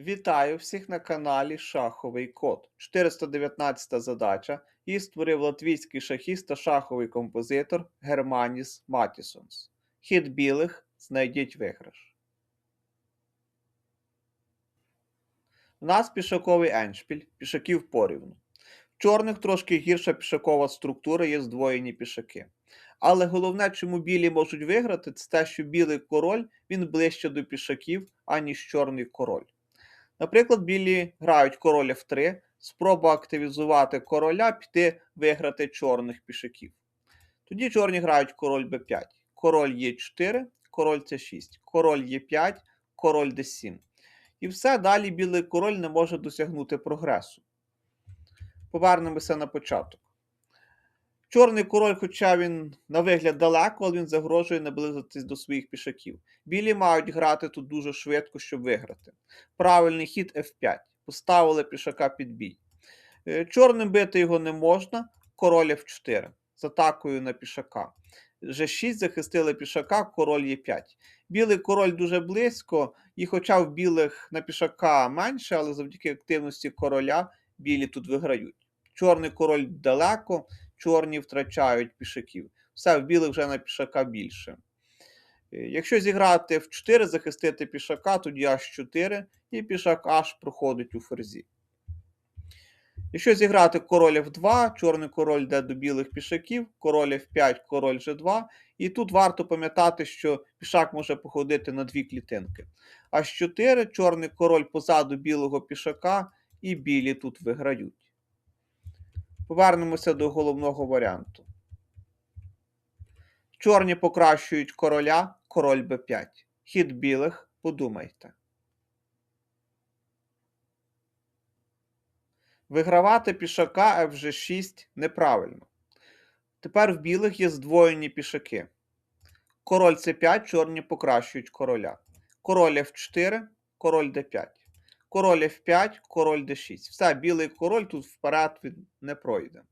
Вітаю всіх на каналі Шаховий Код. 419 задача. Її створив латвійський шахіст та шаховий композитор Германіс Матісонс. Хід білих знайдіть виграш. У нас пішаковий еншпіль, пішаків порівну. В чорних трошки гірша пішакова структура, є здвоєні пішаки. Але головне, чому білі можуть виграти, це те, що білий король він ближче до пішаків, аніж чорний король. Наприклад, білі грають король F3, спроба активізувати короля, піти виграти чорних пішаків. Тоді чорні грають король b5, король e4, король С6, король e5, король d7. І все далі білий король не може досягнути прогресу. Повернемося на початок. Чорний король, хоча він на вигляд далеко, але він загрожує наблизитись до своїх пішаків. Білі мають грати тут дуже швидко, щоб виграти. Правильний хід F5. Поставили пішака під бій. Е, Чорним бити його не можна. Король F4 з атакою на пішака. G6 захистили пішака, король Е5. Білий король дуже близько, і хоча в білих на пішака менше, але завдяки активності короля білі тут виграють. Чорний король далеко, чорні втрачають пішаків. Все, в білих вже на пішака більше. Е, Якщо зіграти в 4, захистити пішака, тоді H4, і пішак H проходить у ферзі. Якщо зіграти король F2, чорний король йде до білих пішаків, король F5, король G2. І тут варто пам'ятати, що пішак може походити на дві клітинки. H4, чорний король позаду білого пішака, і білі тут виграють. Повернемося до головного варіанту. Чорні покращують короля, король b5. Хід білих, подумайте. Вигравати пішака FG6 неправильно. Тепер в білих є здвоєні пішаки. Король c5, чорні покращують короля. Король f4, король d5. Король f5, король d6. Все, білий король тут вперед не пройде.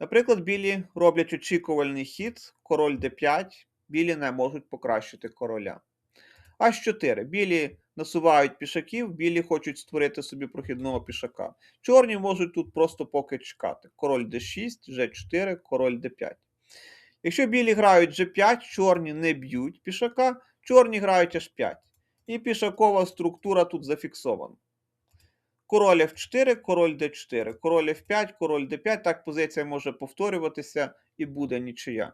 Наприклад, білі роблять очікувальний хід, король d5, білі не можуть покращити короля. H4. Білі насувають пішаків, білі хочуть створити собі прохідного пішака. Чорні можуть тут просто поки чекати. Король d6, g4, король d5. Якщо білі грають g5, чорні не б'ють пішака, чорні грають h5. І пішакова структура тут зафіксована. Король F4, король D4, король F5, король D5. Так позиція може повторюватися і буде нічия.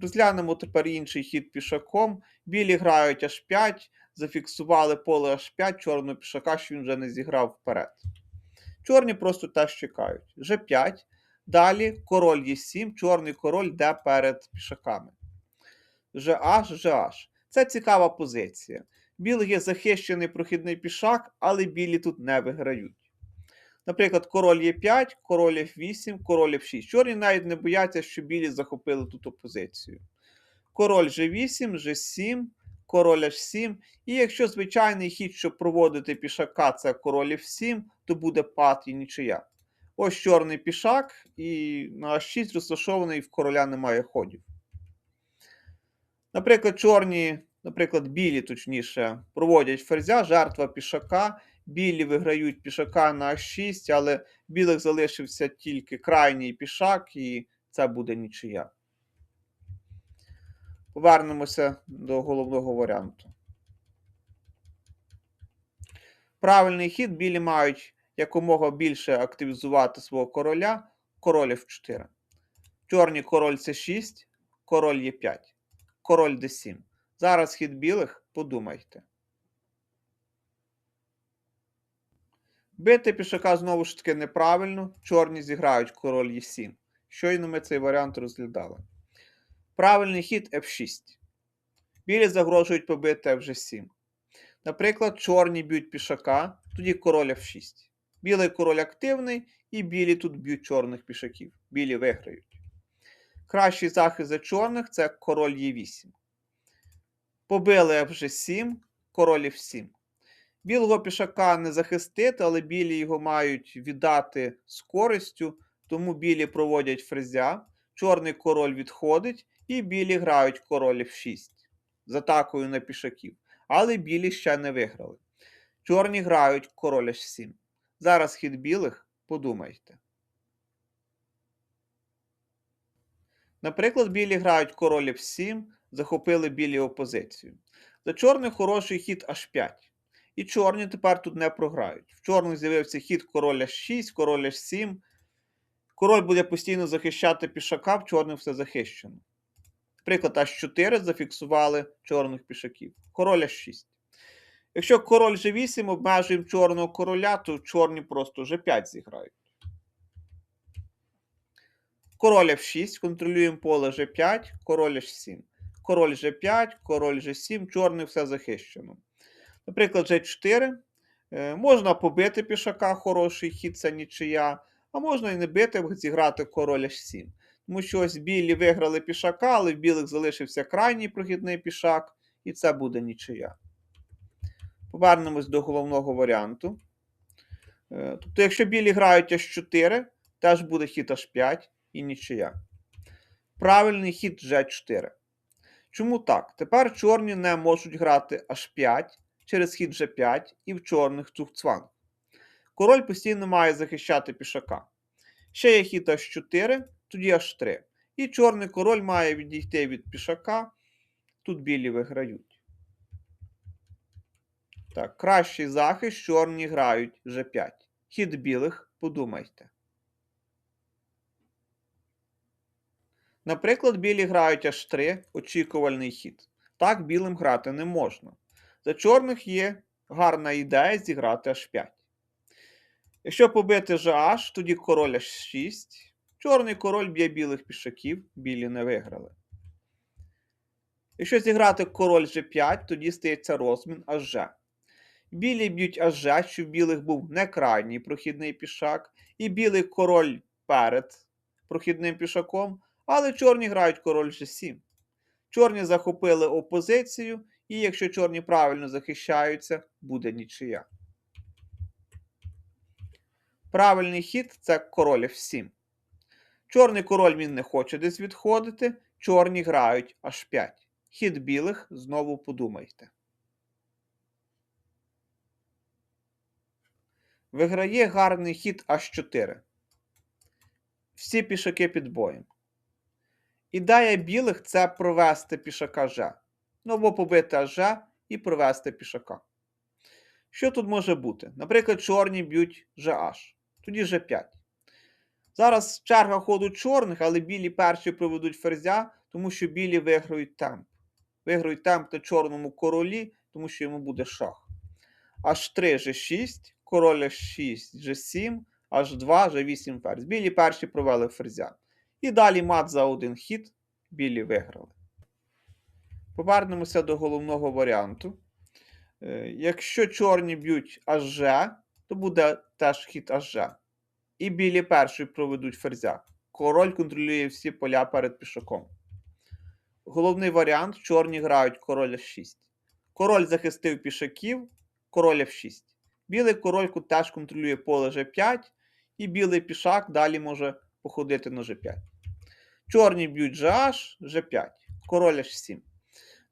Розглянемо тепер інший хід пішаком. Білі грають H5, зафіксували поле H5, чорного пішака, що він вже не зіграв вперед. Чорні просто теж чекають. G5. Далі король Е7, чорний король йде перед пішаками. GH, GH. Це цікава позиція. Білих є захищений прохідний пішак, але білі тут не виграють. Наприклад, король Е5, король F8, король F6. Чорні навіть не бояться, що білі захопили тут опозицію. Король G8, G7, король H7. І якщо звичайний хід, щоб проводити пішака, це король F7, то буде пад і нічия. Ось чорний пішак, і на H6 розташований в короля немає ходів. Наприклад, чорні, наприклад, білі, точніше, проводять ферзя, жертва пішака. Білі виграють пішака на H6, але білих залишився тільки крайній пішак, і це буде нічия. Повернемося до головного варіанту. Правильний хід білі мають якомога більше активізувати свого короля, король F4. Чорні король С6, король Е5, король Д7. Зараз хід білих, подумайте. Бити пішака знову ж таки неправильно. Чорні зіграють король Е7. Щойно ми цей варіант розглядали. Правильний хід F6. Білі загрожують побити FG7. Наприклад, чорні б'ють пішака, тоді король F6. Білий король активний, і білі тут б'ють чорних пішаків. Білі виграють. Кращий захист за чорних це король Е8. Побили FG7, король F7. Білого пішака не захистити, але білі його мають віддати з користю, тому білі проводять фрезя, чорний король відходить, і білі грають король F6 з атакою на пішаків. Але білі ще не виграли. Чорні грають король h7. Зараз хід білих, подумайте. Наприклад, білі грають король f7, захопили білі опозицію. За чорних хороший хід h5. І чорні тепер тут не програють. В чорних з'явився хід король h6, король h7. Король буде постійно захищати пішака, в чорних все захищено. Приклад H4 зафіксували чорних пішаків. Король H6. Якщо король G8 обмежуємо чорного короля, то чорні просто G5 зіграють. Король F6, контролюємо поле G5, король H7. Король G5, король G7, чорний все захищено. Наприклад, G4. Е, Можна побити пішака, хороший хід, це нічия, а можна і не бити, зіграти король H7. Тому що ось білі виграли пішака, але в білих залишився крайній прохідний пішак, і це буде нічия. Повернемось до головного варіанту. Е, Тобто, якщо білі грають H4, теж буде хід H5 і нічия. Правильний хід G4. Чому так? Тепер чорні не можуть грати H5 через хід G5 і в чорних цугцванг. Король постійно має захищати пішака. Ще є хід H4, тоді H3. І чорний король має відійти від пішака. Тут білі виграють. Так, кращий захист, чорні грають G5. Хід білих, подумайте. Наприклад, білі грають H3, очікувальний хід. Так білим грати не можна. За чорних є гарна ідея зіграти H5. Якщо побити GH, тоді король H6. Чорний король б'є білих пішаків, білі не виграли. Якщо зіграти король G5, тоді стається розмін HG. Білі б'ють HG, щоб білих був не крайній прохідний пішак, і білий король перед прохідним пішаком, але чорні грають король G7. Чорні захопили опозицію, і якщо чорні правильно захищаються, буде нічия. Правильний хід це король F7. Чорний король він не хоче десь відходити. Чорні грають H5. Хід білих знову подумайте. Виграє гарний хід H4. Всі пішаки під боєм. Ідея білих це провести пішака G. Ну або побити G і провести пішака. Що тут може бути? Наприклад, чорні б'ють GH. Тоді G5. Зараз черга ходу чорних, але білі перші проведуть ферзя, тому що білі виграють темп. Виграють темп на чорному королі, тому що йому буде шах. H3, G6, король H6, G7, H2, G8 ферзь. Білі перші провели ферзя. І далі мат за один хід. Білі виграли. Повернемося до головного варіанту. Е, Якщо чорні б'ють HG, то буде теж хід HG. І білі перші проведуть ферзя. Король контролює всі поля перед пішаком. Головний варіант: чорні грають король F6. Король захистив пішаків, король F6. Білий король теж контролює поле G5, і білий пішак далі може походити на G5. Чорні б'ють GH, G5, король H7.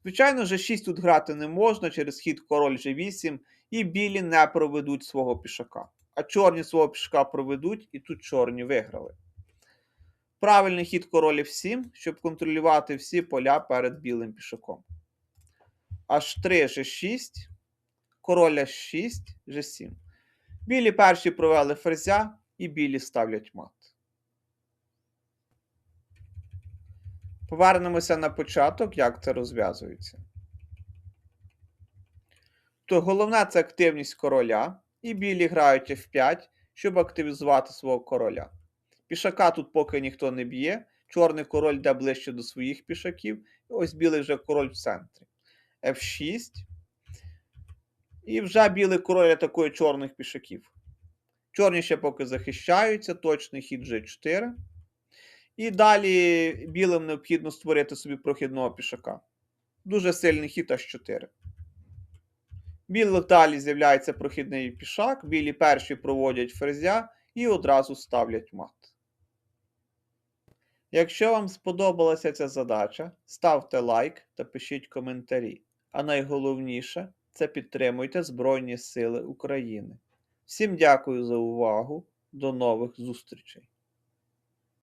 Звичайно, G6 тут грати не можна через хід король G8, і білі не проведуть свого пішака. А чорні свого пішака проведуть, і тут чорні виграли. Правильний хід король F7, щоб контролювати всі поля перед білим пішаком. H3 G6, король H6, G7. Білі перші провели ферзя, і білі ставлять мат. Повернемося на початок, як це розв'язується. То головне це активність короля. І білі грають F5, щоб активізувати свого короля. Пішака тут поки ніхто не б'є. Чорний король йде ближче до своїх пішаків. І ось білий вже король в центрі. F6. І вже білий король атакує чорних пішаків. Чорні ще поки захищаються, точний хід G4. І далі білим необхідно створити собі прохідного пішака. Дуже сильний хід H4. Білих далі з'являється прохідний пішак, білі перші проводять ферзя і одразу ставлять мат. Якщо вам сподобалася ця задача, ставте лайк та пишіть коментарі. А найголовніше це підтримуйте Збройні Сили України. Всім дякую за увагу. До нових зустрічей!